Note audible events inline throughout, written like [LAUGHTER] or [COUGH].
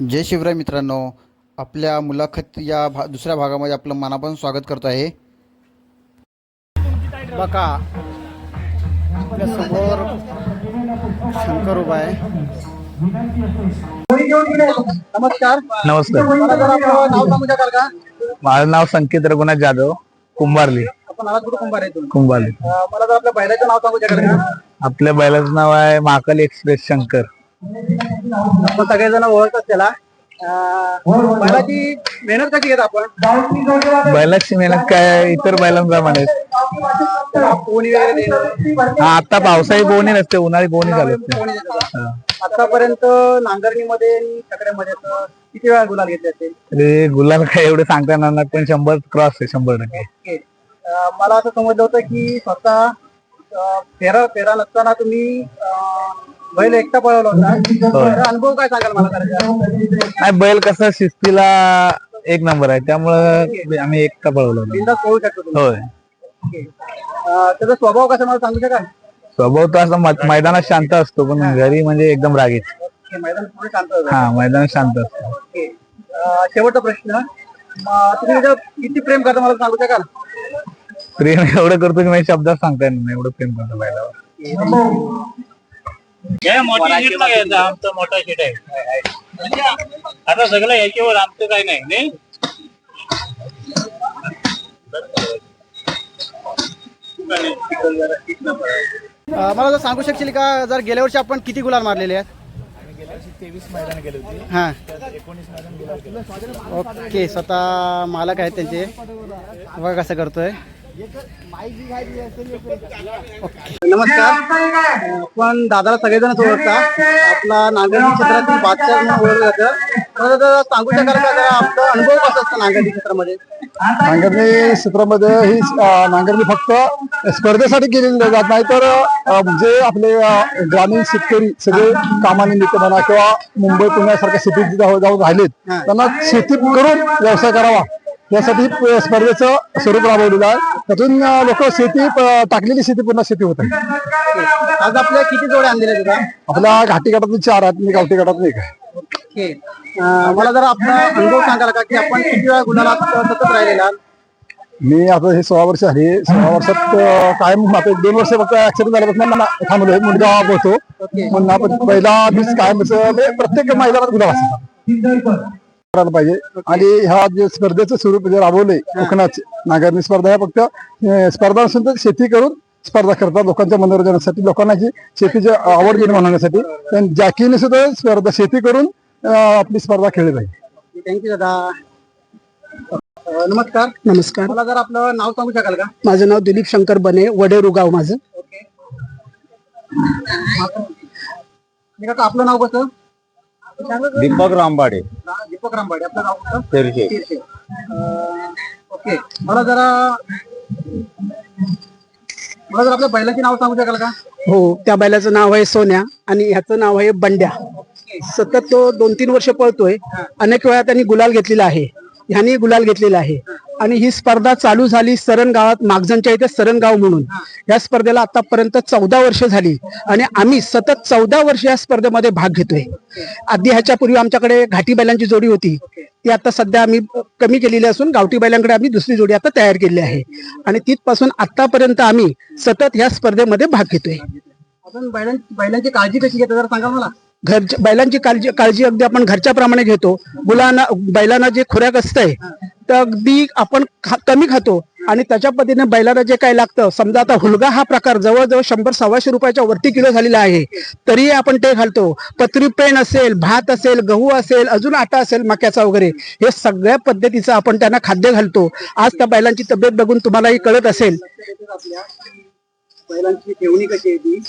जय शिवराय मित्रांनो. आपल्या मुलाखत या भा दुसऱ्या भागामध्ये आपलं मनापासून स्वागत करतो आहे. बघा आपल्यासमोर शंकर उभा आहे. नमस्कार. नमस्कार. माझं नाव संकेत रघुनाथ जाधव कुंभारली. आपण आलात कुठं? कुंभार आहे तुम्ही कुंभारली मला जर आपल्या बैलाचं नाव सांगू आपल्या बैलाचं नाव आहे महाकाल एक्सप्रेस शंकर. आपण सगळेजण ओळखतात त्याला. बैलाची मेहनत कशी घेत आपण? बैलाची मेहनत काय इतर बैलांप्रमाणे पोहणी वगैरे आता पावसाळी बोवणी नसते उन्हाळी. पोहणी देतात. हा. आतापर्यंत नांगरणीमध्ये सगळ्यामध्ये किती वेळा गुलाल घेतले असेल तरी गुलाल काय एवढे सांगता येणार नाही पण शंभर क्रॉस आहे शंभर टक्के. मला असं समजलं होतं की स्वतः फेरा फेरा नसताना तुम्ही बैल एकटा पळवला होता. तर अनुभव काय सांगाल मला करायचा नाही बैल कसं शिस्तीला एक नंबर आहे. त्यामुळं आम्ही एकटा पळवलो होतो. बिंदास पळू शकतो तुम्ही. होय. ओके. अं, त्याचा स्वभाव कसा मला सांगू शकाल? स्वभाव तर असं मै- मैदानात शांत असतो पण घरी म्हणजे एकदम रागीत ओके, मैदान पुढे शांत होतं. हा मैदानात शांत असतो. ओके. अं, शेवटचा प्रश्न. तुम्ही त्याच्यावर किती प्रेम करता मला सांगू शकाल? प्रेम एवढं करतो की माझ्या शब्दात सांगता येणार नाही एवढं प्रेम करतो बैलावर. आमचं मोठा शेट आहे. आता सगळं याच्यावर आमचं काही नाही नाही? मला जर सांगू शकशील का जर गेल्या वर्षी आपण किती गुलाल मारलेले आहेत? हां. ओके स्वतः मालक आहेत त्यांचे. बघा कसं करतोय. नमस्कार. आपण दादाला सगळेजण ओळखता आपला नांगरणी क्षेत्रातील बादशाह म्हणून ओळखलं जातं. तर सांगू शकाल का जरा आपला अनुभव कसा असतो नांगरणी क्षेत्रामध्ये? नांगरणी क्षेत्रामध्ये ही नांगरणी फक्त स्पर्धेसाठी केलेली जात नाही तर जे आपले ग्रामीण शेतकरी सगळे कामानिमित्त म्हणा किंवा मुंबई पुण्यासारख्या सिटीत जाऊ जाऊन राहिलेत त्यांना शेती करून व्यवसाय करावा. यासाठी स्पर्धेचं स्वरूप राबवलेलं आहे. त्यातून लोक शेती टाकलेली शेती पुन्हा शेती होत आहे. आज आपल्या किती जोड्या आणलेल्या आहेत दादा? आपल्या घाटी गटातून चार आहेत मी गावठी गटात एक आहे. ओके. अं, मला जरा आपला अनुभव सांगाल का की आपण किती वेळा गुन्ह्याला सतत राहिलेला मी आता हे सोळा वर्ष झाली सोळा वर्षात अं, कायम आता एक दोन वर्ष फक्त ऍक्सिडेंट झाल्यापासून मला थांबलोय मुलगा होतो. आपण पहिला दिवस कायम असं म्हणजे प्रत्येक मैदानात गुलाब करायला पाहिजे. आणि ह्या जे स्पर्धेचं स्वरूप जे राबवलंय कोकणात नागरणी स्पर्धा ह्या फक्त. स्पर्धा नसून तर शेती करून स्पर्धा करतात लोकांच्या मनोरंजनासाठी लोकांना जी शेतीची आवड निर्माण होण्यासाठी. पण जॅकीने सुद्धा स्पर्धा शेती करून आपली स्पर्धा खेळली पाहिजे. थँक्यू दादा. नमस्कार. नमस्कार. मला जर आपलं नाव सांगू शकाल का? माझं नाव दिलीप शंकर बने वडेरू गाव माझं ओके मी काका आपलं नाव कसं? दीपक रामबाडे. दीपक रामबाडे आपलं नाव कसं तेरशे तीरशे. अं, ओके. मला जरा मला जर आपल्या बैलाची नाव सांगू शकाल का? हो त्या बैलाचं नाव आहे सोन्या आणि ह्याचं नाव आहे बंड्या. सतत तो दोन तीन वर्ष पळतोय. अनेक वेळा त्यांनी गुलाल घेतलेला आहे. ह्यांनी गुलाल घेतलेला आहे. आणि ही स्पर्धा चालू झाली सरण गावात मागजणच्या इथे सरण गाव म्हणून. या स्पर्धेला आतापर्यंत चौदा वर्ष झाली. आणि आम्ही सतत चौदा वर्ष या स्पर्धेमध्ये भाग घेतोय. आधी ह्याच्यापूर्वी आमच्याकडे घाटी बैलांची जोडी होती. ती आता सध्या आम्ही कमी केलेली असून गावठी बैलांकडे आम्ही दुसरी जोडी आता तयार केलेली आहे. आणि तिथपासून आतापर्यंत आम्ही सतत ह्या स्पर्धेमध्ये भाग घेतोय. आपण बैलांची काळजी कशी घेता जरा सांगा मला. घर बैलांची काळजी काळजी अगदी आपण घरच्याप्रमाणे घेतो. मुलांना बैलांना जे खुराक असतंय तर अगदी आपण खा- कमी खातो. आणि त्याच्या पद्धतीने बैलाला जे काय लागतं समजा आता हुलगा हा प्रकार जवळजवळ शंभर सव्वाशे रुपयाच्या वरती किलो झालेला आहे. तरी आपण ते घालतो. पत्री पेन असेल भात असेल गहू असेल अजून आटा असेल मक्याचा वगैरे हे सगळ्या पद्धतीचं आपण त्यांना खाद्य घालतो. आज त्या बैलांची तब्येत बघून तुम्हालाही कळत असेल. बैलांची ठेवणी कशी आहे ती?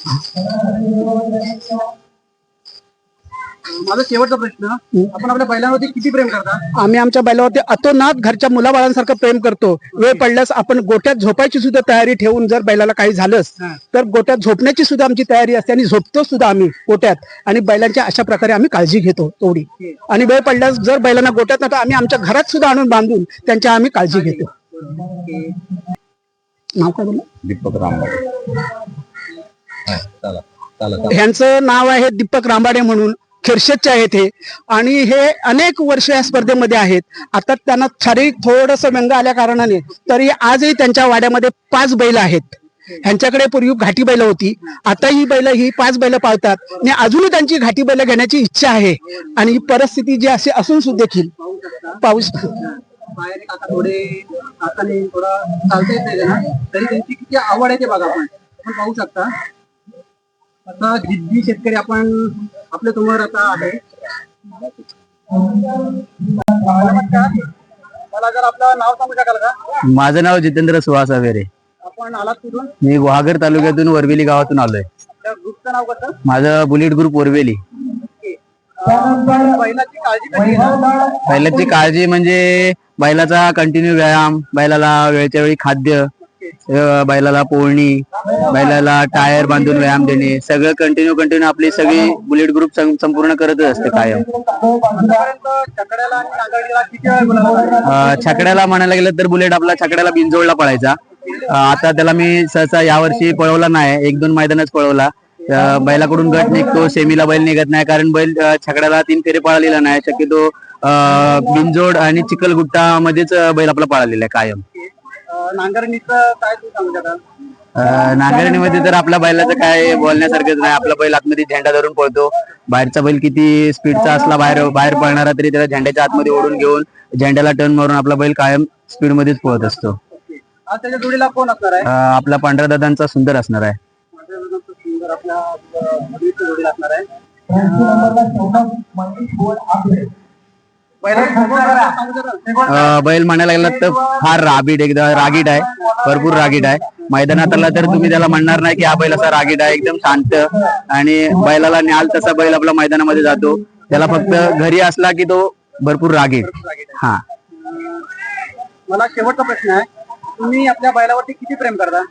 माझा शेवटचा प्रश्न आपण आपल्या बैलांवरती किती प्रेम करता? आम्ही आमच्या बैलावरती अतोनात घरच्या मुलाबाळांसारखं प्रेम करतो. वेळ पडल्यास आपण गोट्यात झोपायची सुद्धा तयारी ठेवून जर बैलाला काही झालंच तर गोट्यात झोपण्याची सुद्धा आमची तयारी असते आणि झोपतो सुद्धा आम्ही गोट्यात. आणि बैलांच्या अशा प्रकारे आम्ही काळजी घेतो तेवढी आणि वेळ पडल्यास जर बैलांना गोट्यात नव्हतं आम्ही आमच्या घरात सुद्धा आणून बांधून त्यांच्या आम्ही काळजी घेतो. नाव काय बोलला? दीपक रामबाडे. ह्यांचं नाव आहे दीपक रांबाडे म्हणून. खिरशेदचे आहेत हे. आणि हे अनेक वर्ष या स्पर्धेमध्ये आहेत. आता त्यांना शारीरिक थोडस व्यंग आल्या कारणाने तरी आजही त्यांच्या वाड्यामध्ये पाच बैल आहेत. ह्यांच्याकडे पूर्वी घाटी बैल होती. आता ही बैल ही पाच बैल पाळतात. आणि अजूनही त्यांची घाटी बैल घेण्याची इच्छा आहे. आणि ही परिस्थिती जी अशी असून सुद्धा देखील पाऊस थोडे आवड आहे ते बघा आपण पाहू शकता. आता जिद्दी शेतकरी आपण आपल्यासमोर आता आहे. नमस्कार. मला जर आपलं नाव सांगू शकाल का? माझं नाव जितेंद्र सुहास अवेरे आपण आलात कुठून? मी गुहागर तालुक्यातून वरवेली गावातून आलोय. त्या ग्रुपचं नाव कसं? माझं बुलेट ग्रुप वरवेली. अं, बैलाची काळजी कशी घेणार? बैलाची काळजी म्हणजे बैलाचा कंटिन्यू व्यायाम बैलाला वेळच्या वेळी खाद्य बैलाला पोळणी बैलाला टायर बांधून व्यायाम देणे सगळं कंटिन्यू कंटिन्यू आपली सगळी बुलेट ग्रुप संपूर्ण करतच असते कायम. आतापर्यंत छकड्याला आणि नांगरडीला किती गुलाल छकड्याला म्हणायला गेलं तर बुलेट आपला छकड्याला बिंजोडला पळायचा. आता त्याला मी सहसा यावर्षी पळवला नाही एक दोन मैदानच पळवला. अं, बैलाकडून गट निघतो सेमीला बैल निघत नाही कारण बैल अं, छकड्याला तीन फेरे पळालेला नाही शक्यतो अं, बिनजोड आणि चिखलगुट्टा मध्येच बैल आपला पळालेला आहे कायम. नांगरणीचं काय तू सांगू शकाल? अं, नांगरणीमध्ये तर आपल्या बैलाचं काय बोलण्यासारखंच नाही. आपला बैल आतमध्ये झेंडा धरून पळतो. बाहेरचा बैल किती स्पीडचा असला बाहेर बाहेर पळणारा तरी त्याला झेंड्याच्या आतमध्ये ओढून घेऊन झेंड्याला टर्न मारून आपला बैल कायम स्पीड मध्येच पळत असतो. आज त्याच्या जोडीला कोण असणार आहे? अं, आपला पांढरा दादांचा सुंदर असणार आहे. माझ्या विरोधात सुंदर आपल्या अं, मुलीची जोडीला असणार आहे. बैलाची स्वभाव जरा सांगू शकाल? अं, बैल म्हणायला गेला तर फार राबीट एकदम रागीट आहे. भरपूर रागीट आहे. मैदानात आला तर तुम्ही त्याला म्हणणार नाही की हा बैल असा रागीट आहे एकदम शांत. आणि बैलाला न्याल तसा बैल आपला मैदानामध्ये जातो. त्याला फक्त घरी असला की तो भरपूर रागीट. हा. मला शेवटचा प्रश्न आहे. तुम्ही आपल्या बैलावरती किती प्रेम करता?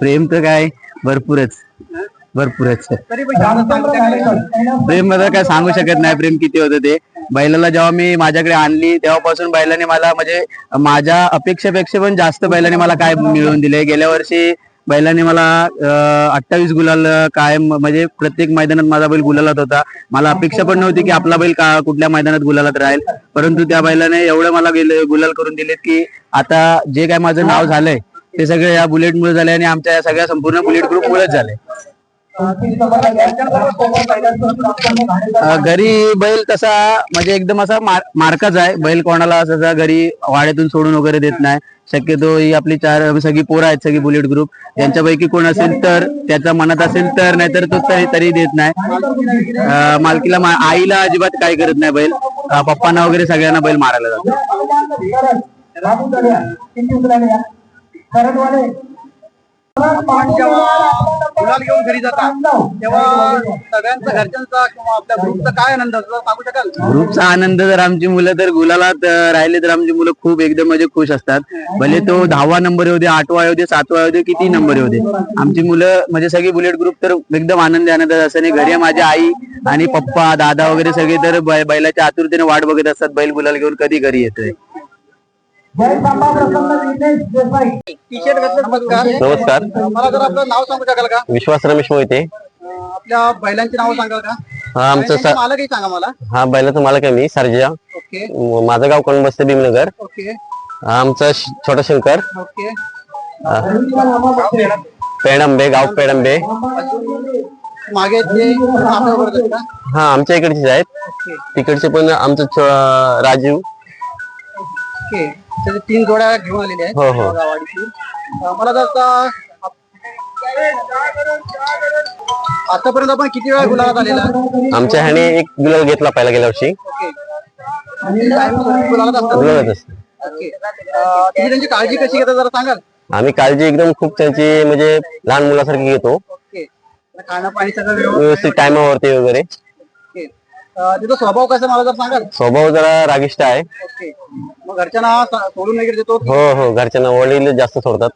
प्रेम तर काय? भरपूरच. शकाल? प्रेममध्ये काय सांगू शकत नाही प्रेम किती होतं ते. बैलाला जेव्हा मी माझ्याकडे आणली तेव्हापासून बैलाने मला म्हणजे माझ्या अपेक्षेपेक्षा पण जास्त बैलाने मला काय मिळवून दिले गेल्या वर्षी बैलाने मला अठ्ठावीस गुलाल कायम म्हणजे प्रत्येक मैदानात माझा बैल गुलालात होता. मला अपेक्षा पण नव्हती की आपला बैल का कुठल्या मैदानात गुलालात राहील. परंतु त्या बैलाने एवढं मला गेले गुलाल करून दिलेत की आता जे काय माझं नाव झालंय ते सगळं या बुलेट मुळे झाले आणि आमच्या या सगळ्या संपूर्ण बुलेट ग्रुप मुळेच झाले घरी बैल तसा म्हणजे एकदम असा मार- आहे. बैल कोणाला असा घरी वाड्यातून सोडून वगैरे देत नाही. शक्यतो ही आपली चार सगळी पोरं आहेत सगळी बुलेट ग्रुप. त्यांच्यापैकी कोण असेल तर त्याच्या मनात असेल तर नाहीतर तो तरी तरी देत नाही. मालकीला मा- आईला अजिबात काही करत नाही बैल. पप्पांना वगैरे सगळ्यांना बैल मारायला जातो. गुलाल घेऊन घरी जाता तेव्हा सगळ्यांचा घरच्यांचा किंवा आपल्या ग्रुपचा काय आनंद असतो सांगू शकाल? ग्रुपचा आनंद जर आमची मुलं तर गुलालात राहिले तर आमची मुलं खूप एकदम म्हणजे खुश असतात. भले तो दहावा नंबर येऊ दे आठवा येऊ दे सातवा येऊ दे किती नंबर येऊ दे. आमची मुलं म्हणजे सगळी बुलेट ग्रुप तर एकदम आनंदी आनंद असं घरी माझी आई आणि पप्पा दादा वगैरे सगळे तर बैलाच्या आतुरतेने वाट बघत असतात. बैल गुलाल घेऊन कधी घरी येतोय. नमस्कार नमस्कार. मला जर आपलं नाव सांगू शकाल का? विश्वास रमेश मोहिते. आपल्या बैलांची नावं सांगाल का? हा आमचं सा- मालकही सांगा मला. हा बैलाचं मालक आहे मी सरजा. ओके. माझं गाव कणबस्ते भीमनगर. ओके. हा आमचा श- छोटा शंकर. ओके. पेडंबे गाव पेडंबे. मागे आहेत का? हा आमच्या इकडचेच आहेत. ओके. तिकडचे पण आमचं छ- राजीव. ओके. त्याचे तीन जोड्या घेऊन आलेले आहेत. हो, हो. गावाडीची अं, मला जर आतापर्यंत आपण किती वेळा गुलाबात आलेला? आमच्या ह्याने एक गुलाल घेतला पहिला गेल्या वर्षी. ओके. आणि कायम स्वरूपी गुलाबात असतात गुलालच असते. ओके. अं, तुम्ही त्यांची काळजी कशी घेता जरा सांगाल? आम्ही काळजी एकदम खूप त्यांची म्हणजे लहान मुलासारखी घेतो. ओके. खाणं पाणी सगळं व्यवस्थित व्यवस्थित टायमावरती वगैरे. तिचा स्वभाव कसा मला जर सांगाल? स्वभाव जरा रागिष्ट आहे. ओके. मग घरच्यांना सोडून वगैरे देतो? हो हो घरच्यांना वडील जास्त सोडतात.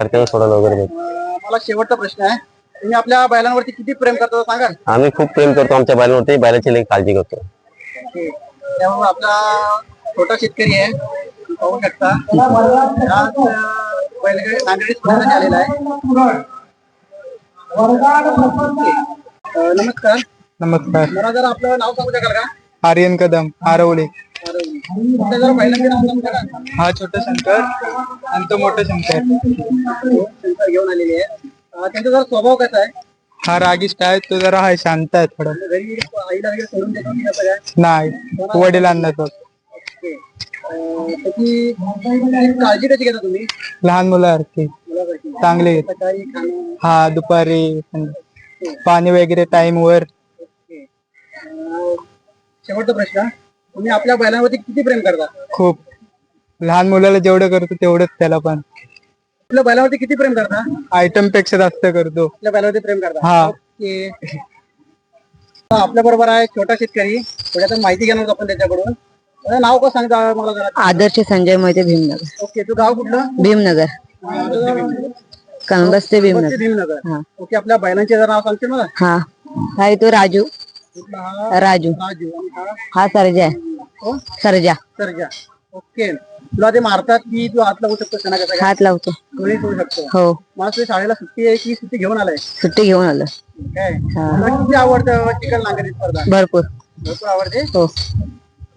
घरच्यांना सोडायला वगैरे देतात. अं, मला शेवटचा प्रश्न आहे. तुम्ही आपल्या बैलांवरती किती प्रेम करता सांगाल? आम्ही खूप प्रेम करतो आमच्या बैलांवरती. बैलाची लई काळजी करतो. ओके. त्यामुळे आपला छोटा शेतकरी आहे. पाहू शकता. आज, अं, बैलगाडी नांदेडी आलेला आहे. अं, नमस्कार. नमस्कार. मला जर आपलं नाव सांगू शकाल का? आर्यन कदम आरवले. आपल्या जरा बैलांचे नाव सांगू शकाल हा छोटा शंकर आणि तो मोठा शंकर. शंकर घेऊन आलेले आहे. अं, त्यांचा जरा स्वभाव कसा आहे? हा रागिष्ट आहे तो जरा आहे शांत आहे थोडा. घरी आईला वगैरे सोडून देतो की कसं काय? नाही वडिलांना तो. ओके. अं, त्याची त्याची काळजी कशी घेता तुम्ही? लहान मुलासारखी मुलासारखी चांगले. आहेत. सकाळी खाणं. हा दुपारी पाणी. वगैरे टाइम वर. ओके. अं, शेवटचा प्रश्न. तुम्ही आपल्या बैलांवरती किती प्रेम करता? खूप. लहान मुलाला जेवढं करतो तेवढंच त्याला पण. आपल्या बैलावरती किती प्रेम करता? आयटमपेक्षा जास्त करतो. आपल्या बैलावरती प्रेम करता. हा. ओके. आपल्या बरोबर आहे छोटा शेतकरी. थोड्यात माहिती घेणार आहोत आपण त्याच्याकडून. त्याचं नाव कसं सांगता मला जरा? आदर्श संजय मोहिते भीमनगर. ओके तू गाव कुठलं? भीमनगर. कनबस ते भीमनगर. भीमनगर. हा. ओके आपल्या बैलांचे जर नाव सांगते मला? हा. हा तो राजू. राजू। राजू आणि हा? हा सरजा आहे? सरजा. सर्जा. ओके. तुला ते मारतात की तू हात लावू शकतो त्यांना कसं हात लावतो. दोन्ही करू शकतो? हो. मला तुझ्या शाळेला सुट्टी आहे की सुट्टी घेऊन आलाय? सुट्टी घेऊन आलो. काय तुला किती आवडतं चिकन नांगरी स्पर्धा? भरपूर. भरपूर आवडते? हो.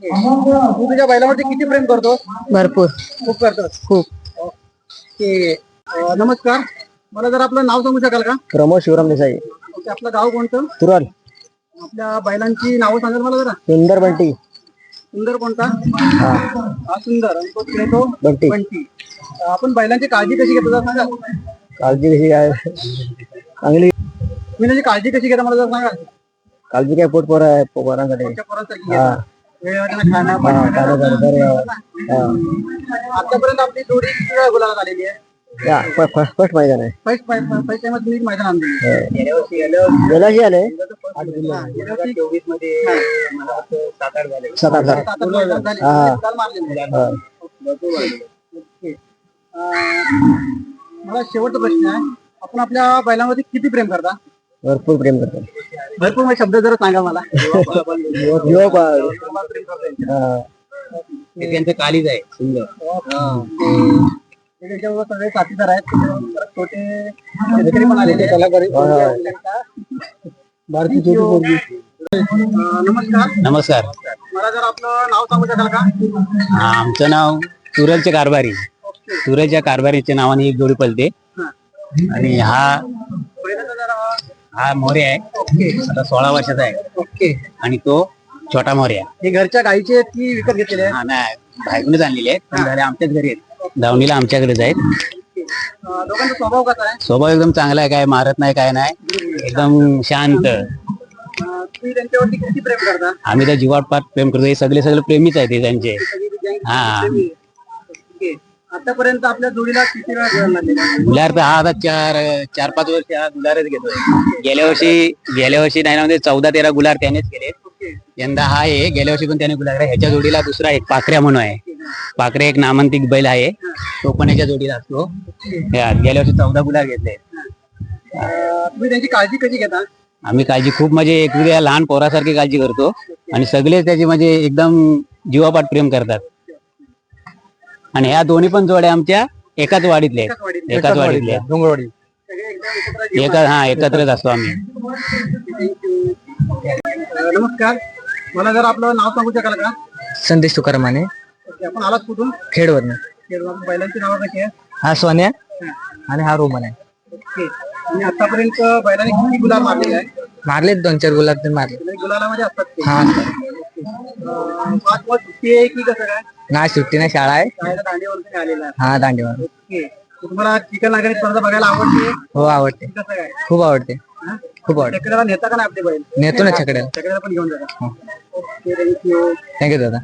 तू तुझ्या बैलावरती किती प्रेम करतो? भरपूर. खूप करतोस. खूप. ओके. अं, नमस्कार. मला जर आपलं नाव सांगू शकाल का? प्रमोद शिवराम देसाई. ओके आपलं गाव कोणतं? तुरल आपल्या बैलांची नावं सांगाल मला जरा. सुंदर बंटी. सुंदर कोणता? हा. सुंदर. आणि तो बंटी. आपण बैलांची काळजी कशी घेतो जरा सांगा. काळजी कशी काय? चांगली. तुम्ही त्याची काळजी कशी घेता मला जरा सांगा. काळजी काय पोट पोर आहे पोरांसाठी तुमच्या पोरांसारखी घेता. वेळेवर त्यांना खाणं पाणी वगैरे आतापर्यंत आपली जोडी किती वेळा गुलाला झालेली आहे? फर्स्ट फर्स्ट मैदान आहे. फर्स्ट फर्स्ट टाइम तुम्ही मैदान आणली. आले. चोवीसमध्ये सात आठ झाले. हा. हा. मला शेवटचा प्रश्न आहे. आपण आपल्या बैलांमध्ये किती प्रेम करता? भरपूर प्रेम करतो. भरपूर म्हणजे शब्द जरा सांगा मला. हा. त्यांचं कालीज आहे. सुंदर. त्याच्याबरोबर सगळे साथीदार आहेत. त्याच्याबरोबर छोटे शेतकरी पण आलेले आहेत. भारतीय छोटी पोरगी. अं, नमस्कार. नमस्कार. मला जर आपलं नाव सांगू शकाल का? आमचं नाव तुरलचे कारभारी. तुरलच्या कारभारीच्या नावाने एक जोडी पलते आणि हा पहिल्यांदा जरा हा मोरे आहे. आता सोळा वर्षाचा आहे. ओके आणि तो छोटा मोरे आहे. हे घरच्या गाईचे आहेत की विकत घेतलेले आहेत? हा नाही बायकूनच आणलेले आहेत. पण आमच्याच घरी आहेत. दावणीला आमच्याकडेच आहेत. स्वभाव कसा आहे? स्वभाव एकदम चांगला आहे काय मारत नाही काय नाही. एकदम शांत. आम्ही तर जीवाट पाठ प्रेम करतो. हे सगळे सगळे प्रेमीच आहेत हे त्यांचे. सगळी ती gang हा. आहे. आतापर्यंत आपल्या जोडीला किती वेळा हा आता चार चार पाच वर्ष हा गुलारच घेतोय. गेल्या वर्षी गेल्या वर्षी नाही ना म्हणजे चौदा तेरा गुलार त्यानेच केले यंदा हा आहे. गेल्या वर्षी पण त्याने गुलार केला. ह्याच्या जोडीला दुसरा एक पाखऱ्या म्हणून आहे. पाखरे एक नामांतिक बैल आहे. तो पण याच्या जोडीला असतो. या, गेल्या वर्षी चौदा गुलार घेतले. तुम्ही त्यांची काळजी कशी घेता? आम्ही काळजी खूप म्हणजे एक लहान पोरासारखी काळजी करतो. आणि सगळे त्याची म्हणजे एकदम जीवापाठ प्रेम करतात. आणि ह्या दोन्ही पण जोड्या आमच्या एकाच वाडीतले आहेत. एकाच वाडीतले आहेत. डोंगरवाडी एका हा एकत्रच असतो आम्ही. अं, नमस्कार. मला जर आपलं नाव सांगू शकाल का? संदेश तुकारमाने. ओके, आपण आलात कुठून. आपण बैलांची नावं कशी आहे हा सोन्या. आणि हा रोमन आहे. ओके. आणि आतापर्यंत बैलाने किती गुलाल मारलेले आहे मारले दोन चार गुलाब तर मारले. म्हणजे गुलालामध्ये असतात ते. हा. अं, पाच पाच सुट्टी आहे की कसं काय? ना सुट्टी ना शाळा आहे. शाळेला दांडीवरून आलेला. आहे हा दांडीवर ओके. तुम्हाला चिकन नागरी स्पर्धा बघायला आवडते? हो आवडते. कसं काय? खूप आवडते. खूप नेता का नाही आपले बैल नेतो ना छकड्याला पण घेऊन जाता ओके थँक्यू थँक्यू दादा.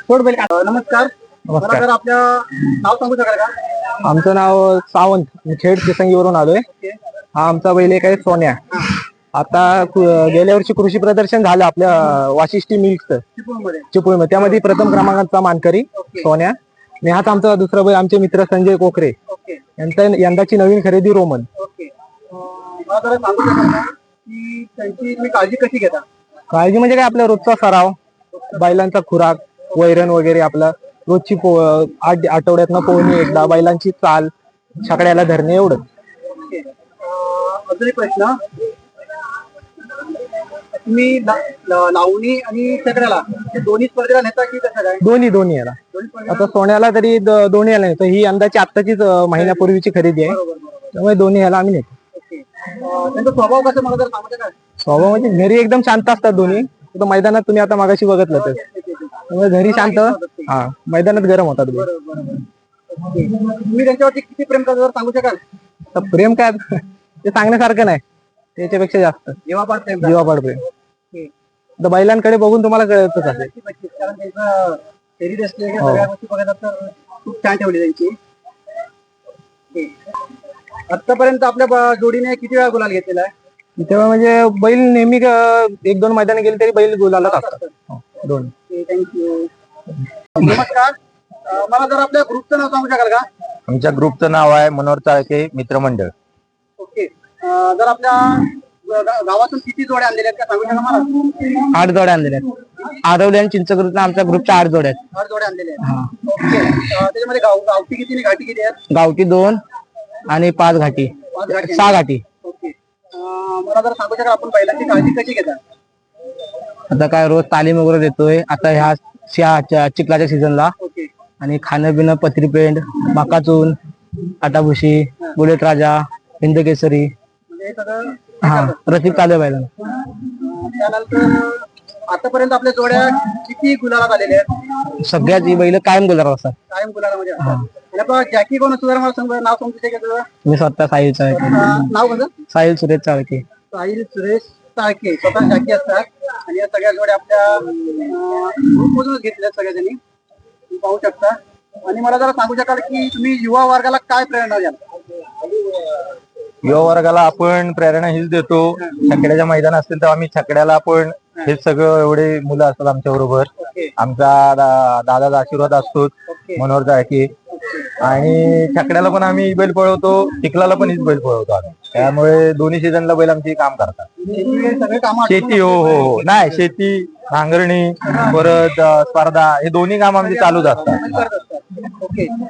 सोड बैल नमस्कार. मला जर आपल्या नाव सांगू शकाल का? आमचं नाव सावंत खेड सिसंगीवरून आलोय. हा आमचा बैल एक आहे सोन्या. आता गेल्या वर्षी कृषी प्रदर्शन झालं आपल्या वाशिष्ठी मिल्कचं. चिपळूणमध्ये. त्यामध्ये प्रथम क्रमांकाचा मानकरी सोन्या. आणि हाच आमचा दुसरा बैल आमचे मित्र संजय कोकरे. यांचा यंदाची नवीन खरेदी रोमन. मला काळजी कशी घेता काळजी म्हणजे काय आपला रोजचा सराव बैलांचा खुराक वैरण वगैरे आपला. रोजची पो आठ आठवड्यातनं पोहणी एकदा बैलांची चाल छकड्याला धरणे एवढं अजून एक प्रश्न. तुम्ही लावणी आणि दोन्ही स्पर्धेला नेता की कसं काय? दोन्ही दोन्ही याला. आता सोन्याला तरी दोन्ही याला नेतो. ही अंदाची आत्ताचीच महिन्यापूर्वीची खरेदी आहे. त्यामुळे दोन्ही याला आम्ही नेतो. त्यांचा स्वभाव कसा मला जर स्वभाव म्हणजे घरी एकदम शांत असतात दोन्ही. मैदानात तुम्ही आता मागाशी बघितलं तर. त्यामुळे घरी शांत हा मैदानात गरम होतात ओके. तुम्ही त्यांच्यावरती किती प्रेम करता जर सांगू शकाल आता प्रेम काय? [LAUGHS] ते सांगण्यासारखं नाही त्याच्यापेक्षा जास्त जेव्हा प्रेम करता. जीवापाड प्रेम. आता बैलांकडे बघून तुम्हाला कळतच असेल नक्कीच, नक्कीच. कारण त्यांचं शरीर असले हो. सगळ्या गोष्टी तर खूप छान ठेवली त्यांची. आतापर्यंत आपल्या ब- जोडीने किती वेळा गुलाल घेतलेला आहे तेव्हा म्हणजे बैल नेहमी अं, एक दोन मैदान गेले तरी बैल गुलाला असतात हो, दोन. थँक्यू नमस्कार. अं, मला जर आपल्या ग्रुपचं नाव सांगू शकाल का? आमच्या ग्रुपचं नाव आहे मनोहर चाळके मित्रमंडळ ओके अं, जर आपल्या ग- गा- गावातून किती जोड्या आणलेल्या आहेत का सांगू शकाल मला? आठ जोड्या आणलेल्या आहेत. आरवली आणि चिंचकृतला आमच्या ग्रुपच्या आठ जोड्या आहेत. आठ जोड्या आणलेल्या आहेत. ओके अं, त्याच्यामध्ये गाव गावठी किती आणि घाटी किती आहेत? गावठी दोन आणि पाच घाटी. पाच घाटी. सहा घाटी. ओके अं, मला जर सांगू शकाल आपण बैलांची काळजी कशी घेता आता काय रोज तालीम वगैरे देतोय. आता ह्या च्या- चिखलाच्या सीझनला आणि खाणं पिणं पत्रीपेंड मकाचून आटाभुशी बुलेट राजा हिंद केसरी म्हणजे हे बैलांना अं, त्यानंतर आतापर्यंत आपल्या जोड्या किती गुलालात आलेल्या आहेत? सगळ्याच ही बैल कायम गुलाब असतात. कायम गुलालामध्ये असतात. आणि आपण जॅकी कोण असतो मला सांग नाव तुझं? मी स्वतः साहिल चाळके. नाव कसं साहिल सुरेश चाळके. साहिल सुरेश स्वतः जॅकी असतात. आणि या सगळ्या जोड्या आपल्या ग्रुपमधूनच घेतल्या सगळ्या त्यांनी. तुम्ही पाहू शकता. आणि मला जरा सांगू शकाल की तुम्ही युवा वर्गाला काय प्रेरणा द्याल? युवा वर्गाला आपण प्रेरणा हीच देतो. छकड्याच्या मैदान असतील तर आम्ही छकड्याला आपण हे सगळं एवढे मुलं असतात आमच्या बरोबर. आमचा दादाचा आशीर्वाद असतो मनोहर चाळके आणि छकड्याला पण आम्ही बैल पळवतो चिखलाला पण हीच बैल पळवतो आम्ही. त्यामुळे दोन्ही सीझनला बैल आमची काम करतात. शेती हो हो हो. नाही शेती नांगरणी परत स्पर्धा हे दोन्ही काम आमचे चालूच असतात.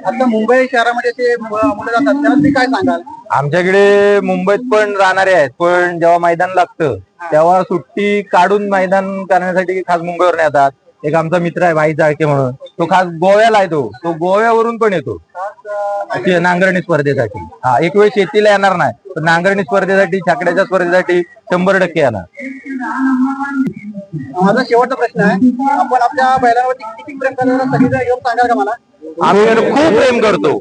आता मुंबई शहरामध्ये ते मुलं काय सांगाल? आमच्याकडे मुंबईत पण राहणारे आहेत पण जेव्हा मैदान लागतं तेव्हा सुट्टी काढून मैदान करण्यासाठी खास मुंबईवर येतात. एक आमचा मित्र आहे भाई चाळके म्हणून. तो खास गोव्याला आहे तो. तो गोव्यावरून पण येतो. नांगरणी स्पर्धेसाठी. हा एक वेळ शेतीला येणार नाही. पण नांगरणी स्पर्धेसाठी छकड्याच्या स्पर्धेसाठी शंभर टक्के येणार. माझा शेवटचा प्रश्न आहे. आपण आपल्या बैलांवरती किती प्रेम करणार सगळीजण येऊन सांगाल का मला? आम्ही खूप प्रेम करतो.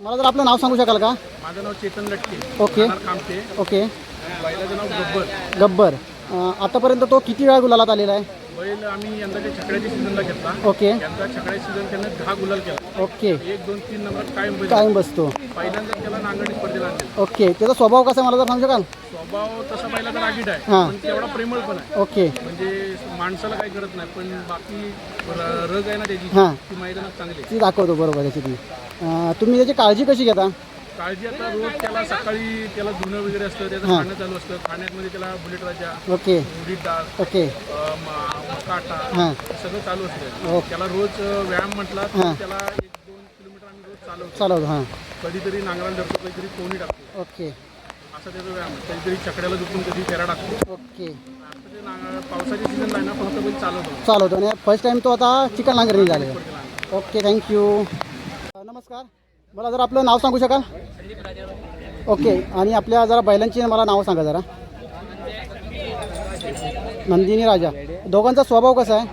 मला जर आपलं नाव सांगू शकाल का? माझं नाव चेतन लटके. ओके. कामते ओके. बैलाचं नाव गब्बर. गब्बर. अं, आतापर्यंत तो किती वेळा गुलालात आलेला आहे? बैल आम्ही यंदाच्या छकड्याच्या सीझनला घेतला. ओके. यंदा छकड्या सीझन त्यानं दहा गुलाल केला. ओके. एक दोन तीन नंबर कायम बैल कायम बसतो. पहिल्यांदा त्याला नांगरणी स्पर्धेला आणले ओके. त्याचा स्वभाव कसा आहे मला जर सांगू शकाल स्वभाव तसा बैलाचा रागीट आहे. हां. पण तेवढा प्रेमळ पण आहे. ओके. म्हणजे माणसाला काही करत नाही पण बाकी र- रग आहे ना त्याची हां. ती मैदानात चांगली आहे. ती दाखवतो बरोबर त्याची ती. अं, तुम्ही त्याची काळजी कशी घेता? काळजी आता रोज त्याला सकाळी त्याला धुणं वगैरे असतं त्याचं हां. खाणं चालू असतं. खाण्यामध्ये त्याला बुलेट राजा ओके. उडीद डाळ ओके. अं, म- हां. हे सगळं चालू असतं ओके. त्याला रोज अं, व्यायाम म्हटला हां. तर त्याला एक दोन किलोमीटर आम्ही रोज चालवतो. चालवतो हां. कधीतरी नांगराला धरतो कधीतरी कोणी टाकतो. ओके. असा त्याचा व्यायाम आहे. कधीतरी चकड्याला झुकून कधी फेरा टाकतो. ओके. आता ते नांगर पावसाच्या सीझनला आहे ना फक्त बैल चालवतो. चालवतो. आणि फर्स्ट टाइम तो आता चिकन नांगरणी आहे. ओके थँक्यू नमस्कार. मला जरा आपलं नाव सांगू शकाल? ओके आणि आपल्या जरा बैलांची मला नाव सांगा जरा. नंदिनी राजा. दोघांचा स्वभाव कसा आहे?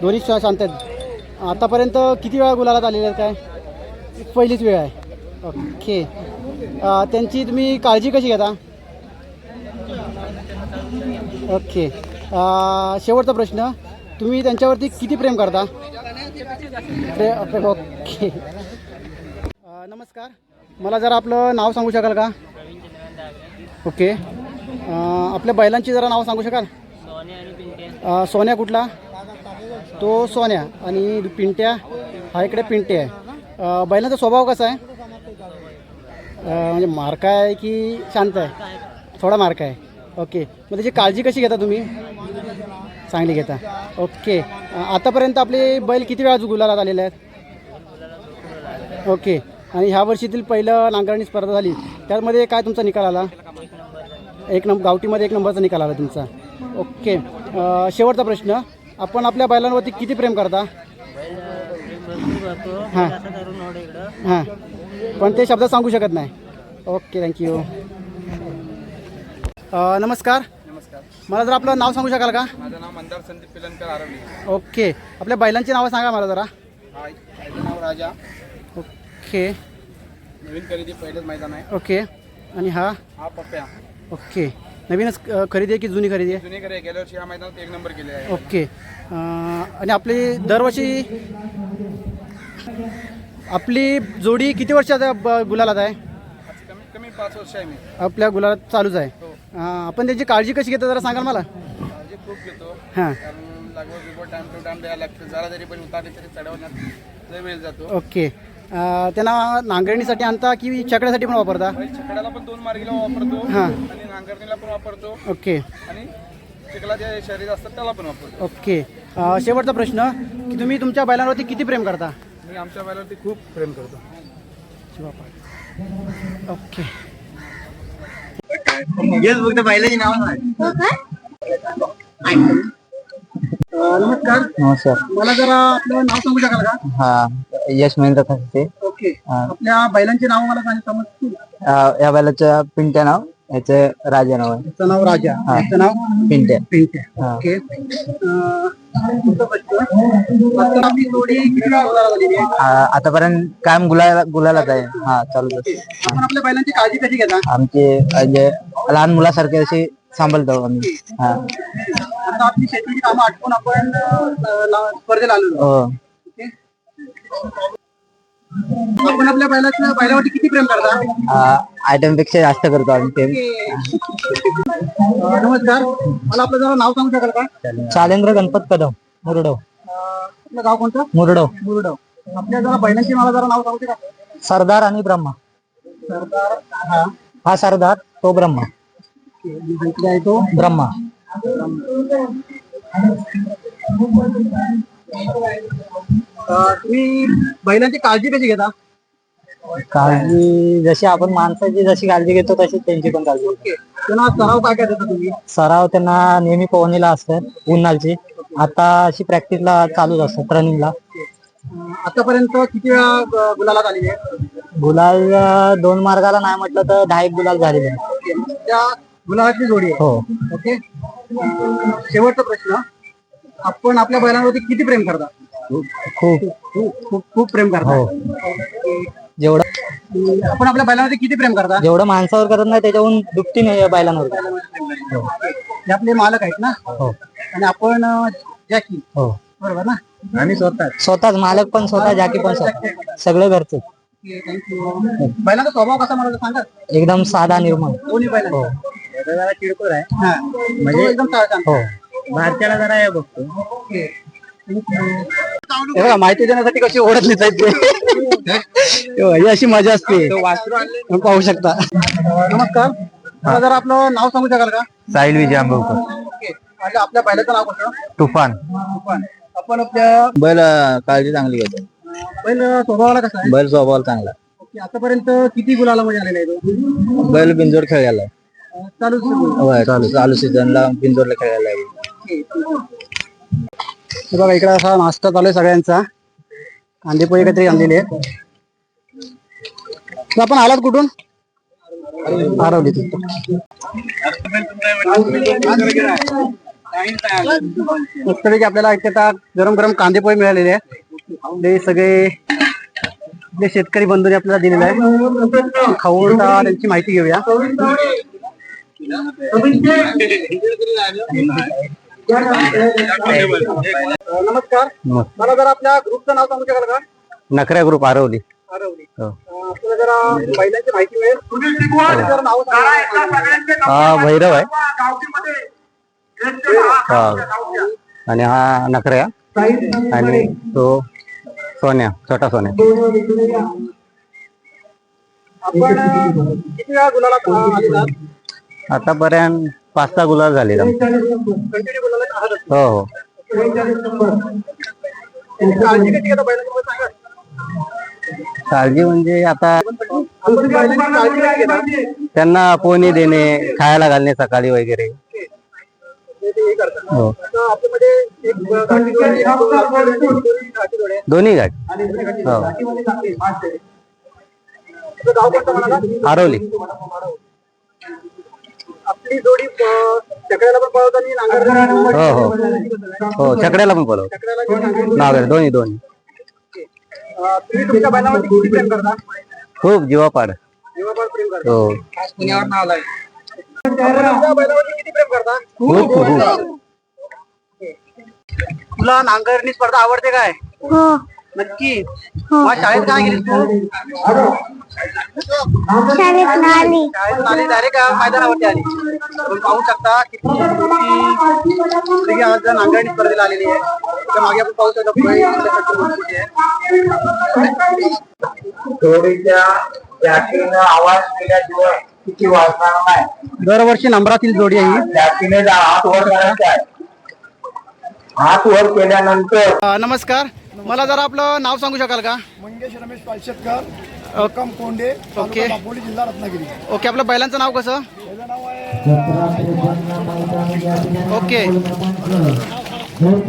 दोन्ही शांत आहेत. आतापर्यंत किती वेळा गुलालात आलेले आहेत काय? पहिलीच वेळ आहे. ओके. त्यांची तुम्ही काळजी कशी घेता? ओके. शेवटचा प्रश्न. तुम्ही त्यांच्यावरती किती प्रेम करता? प्रे- ओके. नमस्कार. मला जरा आपलं नाव सांगू शकाल का? ओके. आपल्या बैलांची जरा नाव सांगू शकाल? सोन्या कुठला? तो सोन्या आणि पिंट्या हा इकडे पिंटे आहे. बैलांचा स्वभाव कसा आहे? म्हणजे मार्क आहे की शांत आहे? थोडा मार्क आहे. ओके. मग त्याची काळजी कशी घेता तुम्ही? चांगली घेता. ओके. आतापर्यंत आपले बैल किती वेळा गुलालात आलेले आहेत? ओके. आणि ह्या वर्षीतील पहिलं नांगरणी स्पर्धा झाली. त्यामध्ये काय तुमचा निकाल आला? एक नंबर गावठीमध्ये एक नंबरचा निकाल आला तुमचा. ओके. शेवटचा प्रश्न. आपण आपल्या बैलांवरती किती प्रेम करता? हां. हां. पण ते शब्द सांगू शकत नाही. ओके थँक्यू नमस्कार. नमस्कार. मला जरा आपलं नाव सांगू शकाल का? माझं नाव मंदार संदीप पिलनकर आरवली. ओके. आपल्या बैलांची नावं सांगा मला जरा. नाव राजा. ओके. नवीन खरेदी पहिलंच मैदान आहे. ओके. आणि हा? हा पप्प्या. ओके. नवीनच अ, खरेदी आहे की जुनी खरेदी आहे? जुनी खरेदी गेल्या वर्षी ह्या मैदानात एक नंबर केले आहे. ओके. अं, आणि आपली दरवर्षी आपली जोडी किती वर्षाचा ब- गुलालात आहे? आज कमीत कमी पाच वर्ष आहे मी. आपल्या गुलालात चालूच आहे. अं, आपण त्याची काळजी कशी घेतो जरा सांगाल मला? काळजी खूप घेतो. हां. कारण लागवड बिगवड टाइम टू टाइम द्यायला लागतं. जरा जरी पण उतारली तरी चढवण्यात लय वेळ जातो. ओके. त्यांना नांगरणीसाठी आणता की छकड्यासाठी पण वापरता? छकड्याला पण दोन मार्गीला वापरतो हां. आणि नांगरणीला पण वापरतो. ओके. आणि चिखला जे शरीर असतात त्याला पण वापरतो. ओके. शेवटचा प्रश्न की तुम्ही तुमच्या बैलांवरती किती प्रेम करता? मी आमच्या बैलावरती खूप प्रेम करतो. ओके. अं, नमस्कार नमस्कार. मला जरा आपलं नाव सांगू शकाल का? हा. यश महेंद्र खाते ओके. आपल्या बैलांची नाव मला सांग समजतील या बैलाचं पिंट्या नाव याचं राजा नाव आहे. त्याचं नाव राजा. त्याचं नाव? पिंट्या. पिंट्या. हा. ओके. अं, पुढचा प्रश्न. आता आपली जोडी किती वेळा गुलाला झालेली आहे? आ- आतापर्यंत कायम गुलाला गुलालाच आहे. हा चालू आपण आपल्या बैलांची काळजी कशी घेता? आमचे म्हणजे लहान मुलासारखे असे सांभाळतो आम्ही. हा. आता आपली शेतीची कामं आटपून आपण अं, ला- स्पर्धेला आलेलो. हो. आपण आपल्या बैलाच्या बैलावरती किती प्रेम करता? आयटमपेक्षा जास्त करतो आम्ही ते अं, नमस्कार. मला आपलं जरा नाव सांगू शकाल का? शालेंद्र गणपत कदम मुरडव. अं, आपलं गाव कोणतं? मुरडव. मुरडव. आपल्या जरा बैलांची मला जरा नाव सांगू शकाल सरदार आणि ब्रह्मा. सरदार हा. हा सरदार तो ब्रह्मा. इकडे आहे तो. ब्रह्मा. तुम्ही बैलांची काळजी कशी घेता? काळजी जशी आपण माणसाची जशी काळजी घेतो तशी त्यांची पण काळजी घेतो. ओके. त्यांना सराव काय काय देता तुम्ही? सराव त्यांना नेहमी पोहणीला असतात उन्हाळची. आता अशी प्रॅक्टिसला चालूच असतात रनिंगला अं, आतापर्यंत किती वेळा अं, गुलालात आलेली आहे? गुलाल अं, दोन मार्गाला नाही म्हटलं तर दहा एक गुलाल झालेले आहेत. ओके. त्या गुलाबाची जोडी आहे. हो. ओके. अं, शेवटचा प्रश्न. आपण आपल्या बैलांवरती किती प्रेम करता? खूप खूप खूप खूप प्रेम करता. हो. जेवढं आपण आपल्या बैलांवरती किती प्रेम करता? जेवढं माणसावर करत नाही त्याच्याहून दुपटी नाही या बैलांवर. हे. आपले मालक आहेत ना? हो. आणि आपण अं, जॅकी. हो. बरोबर ना? आणि स्वतः. स्वतःच मालक पण स्वतः जाकी पण स्वतः. सगळं घरचं. थँक्यू बैलांचा स्वभाव कसा मला सांगा? एकदम साधा निर्मळ. दोन्ही बैलांचा. जरा चिडकोर आहे. म्हणजे एकदम. हो. बाहेरच्याला जरा हे बघतो. ओके. हे बघा माहिती देण्यासाठी कशी ओढत हे ही अशी मजा असते. पाहू शकता. नमस्कार. मला जरा आपलं नाव सांगू शकाल का? साहिल विजय आंबवकर आणि आपल्या बैलाचं नाव कसं तुफान. आपण आपण आपल्या बैल काळजी चांगली घेतो. बैल स्वभावाला कसा आहे? बैल स्वभाव चांगला ओके. आतापर्यंत किती गुलाला मध्ये आलेला आहे तो? बैल बिंजोर खेळायला अं, चालूच आहे. होय चालू चालू सीझनला बिंजोरला खेळायला हे बघा इकडे असा नाश्ता चालू आहे सगळ्यांचा. कांदे पोहे काहीतरी आणलेले आहेत. आपण आलात कुठून? आरवली मस्तपैकी आपल्याला इथे आता गरम गरम कांदे पोहे मिळालेले आहेत. सगळे आपले शेतकरी बंधूने आपल्याला दिलेले आहे खाऊन त्यांची माहिती घेऊया. नमस्कार. मला जरा आपल्या ग्रुपचं नाव सांगू शकाल का? नखऱ्या ग्रुप आरवली. हरवली आपल्याला जरा बैलांची माहिती मिळेल. आणि जरा नाव सांगा. हा भैरव आहे. हा. आणि हा नखऱ्या. आणि तो सोन्या छोटा सोन्या. आपण किती वेळा गुलाला आतापर्यंत पाच सहा गुलाल झाले हो हो. काळजी म्हणजे आता त्यांना पोणी देणे खायला घालणे सकाळी वगैरे. हे. दोन्ही घाटी हो. घाटीमध्ये आपली जोडी चकड्याला पण पळवत आणि नांगर हो हो. हो. छकड्याला पण बोलव चकड्याला घेऊन नांगर नागर दोन्ही दोन्ही. अं, तुम्ही तुमच्या बैलावरती किती प्रेम करता? खूप जीवापाड. जीवापाड प्रेम करता. हो. पुण्यावर नाव आहे तुमच्या बैलावरती किती प्रेम करता? खूप खूप तुला नांगरणी स्पर्धा आवडते काय? हो. नक्की. मग शाळेत काय गेलीस तू? शाळेत आली शाळेत आली डायरेक्ट मैदानावरती आली. तुम्ही पाहू शकता किती मुलगी आज नांगरणी स्पर्धेला आलेली आहे. त्या मागे आपण पाहू शकतो. जोडीच्या आवाज केल्याशिवाय किती वाजणार नाही. दरवर्षी नंबरातील जोडी आहे ही. हात वर केल्यानंतर नमस्कार. मला जरा आपलं नाव सांगू शकाल का? मंगेश रमेश पालशेतकर हुक्कम कोंडे ओके. दापोली जिल्हा रत्नागिरी. ओके आपलं बैलांचं नाव कसं? त्याचं नाव आहे ओके.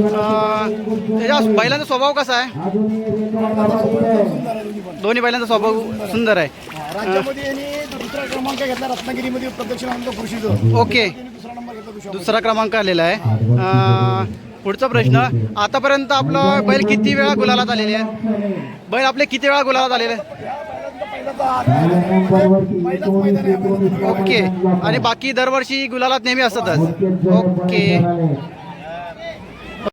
अ, त्याच्या बैलांचा स्वभाव कसा आहे? दोन्ही बैलांचा स्वभाव सुंदर आहे. राज्यामध्ये यांनी दुसरा क्रमांक घेतला रत्नागिरीमध्ये प्रदक्षिणानंद कृषीचं. ओके. दुसरा नंबर घेतला दुसरा दुसरा क्रमांक आलेला आहे. अ, पुढचा प्रश्न आतापर्यंत आपलं बैल किती वेळा गुलालात आलेले आहे बैल आपले किती वेळा गुलालात आलेले आहे? ओके. आणि बाकी दरवर्षी गुलालात नेहमी असतातच ओके.